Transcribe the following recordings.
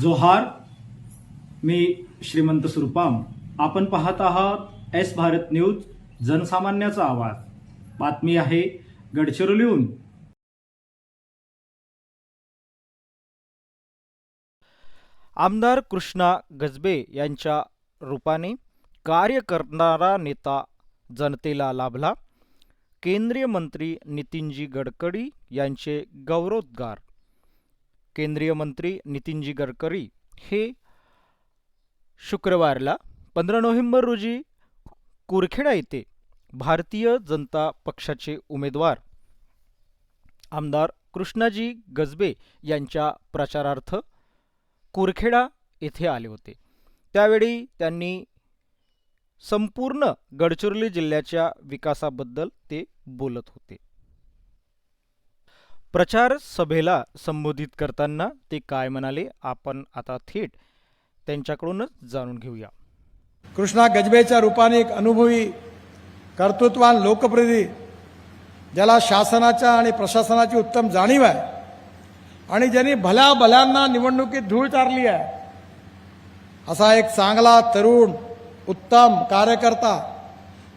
जोहार मी श्रीमंत सुरपाम. आपण पाहत आहात एस भारत न्यूज जनसामान्याचा आवाज. बातमी आहे गडचिरोलीहून आमदार कृष्णा गजबे यांच्या रूपाने कार्य करणारा नेता जनतेला लाभला. केंद्रीय मंत्री नितीनजी गडकरी यांचे गौरवोद्गार केंद्रीय मंत्री नितीनजी गडकरी हे शुक्रवारला पंधरा नोव्हेंबर रोजी कुरखेडा येथे भारतीय जनता पक्षाचे उमेदवार आमदार कृष्णाजी गजबे यांच्या प्रचारार्थ कुरखेडा येथे आले होते. त्यावेळी त्यांनी संपूर्ण गडचिरोली जिल्ह्याच्या विकासाबद्दल ते बोलत होते. प्रचार सभेला संबोधित करताना ते काय म्हणाले आपण आता थेट त्यांच्याकडूनच जाणून घेऊया. कृष्णा गजबेच्या रूपाने एक अनुभवी कर्तृत्वान लोकप्रतिनिधी ज्याला शासनाच्या आणि प्रशासनाची उत्तम जाणीव आहे आणि ज्यांनी भल्या भल्यांना निवडणुकीत धूळ चारली आहे. असा एक चांगला तरुण उत्तम कार्यकर्ता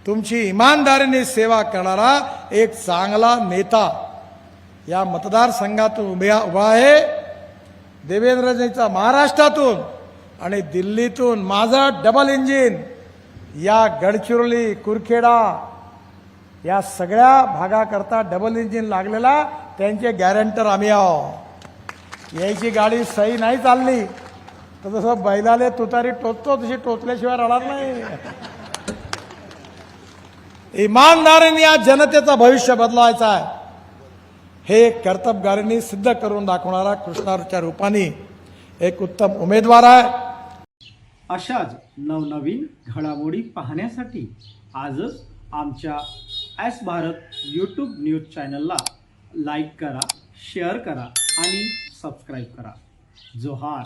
तुमची इमानदारीने सेवा करणारा एक चांगला नेता या मतदारसंघातून उभ्या उभा आहे. देवेंद्रजीचा महाराष्ट्रातून आणि दिल्लीतून माझं डबल इंजिन या गडचिरोली कुरखेडा या सगळ्या भागाकरता डबल इंजिन लागलेला त्यांचे गॅरंटर आम्ही आहो यायची गाडी सही नाही चालली तर जसं बैलाले तुतारी टोचतो तशी टोचल्याशिवाय राहणार नाही. इमानदारीने या जनतेचं भविष्य बदलवायचं आहे. हे कर्तबगारीने सिद्ध करून दाखवणारा कृष्णाच्या रूपाने एक उत्तम उमेदवार आहे. अशाच नवनवीन घडामोडी पाहण्यासाठी आजच आमच्या एस भारत यूट्यूब न्यूज चॅनलला लाईक करा शेअर करा आणि सबस्क्राईब करा. जोहार.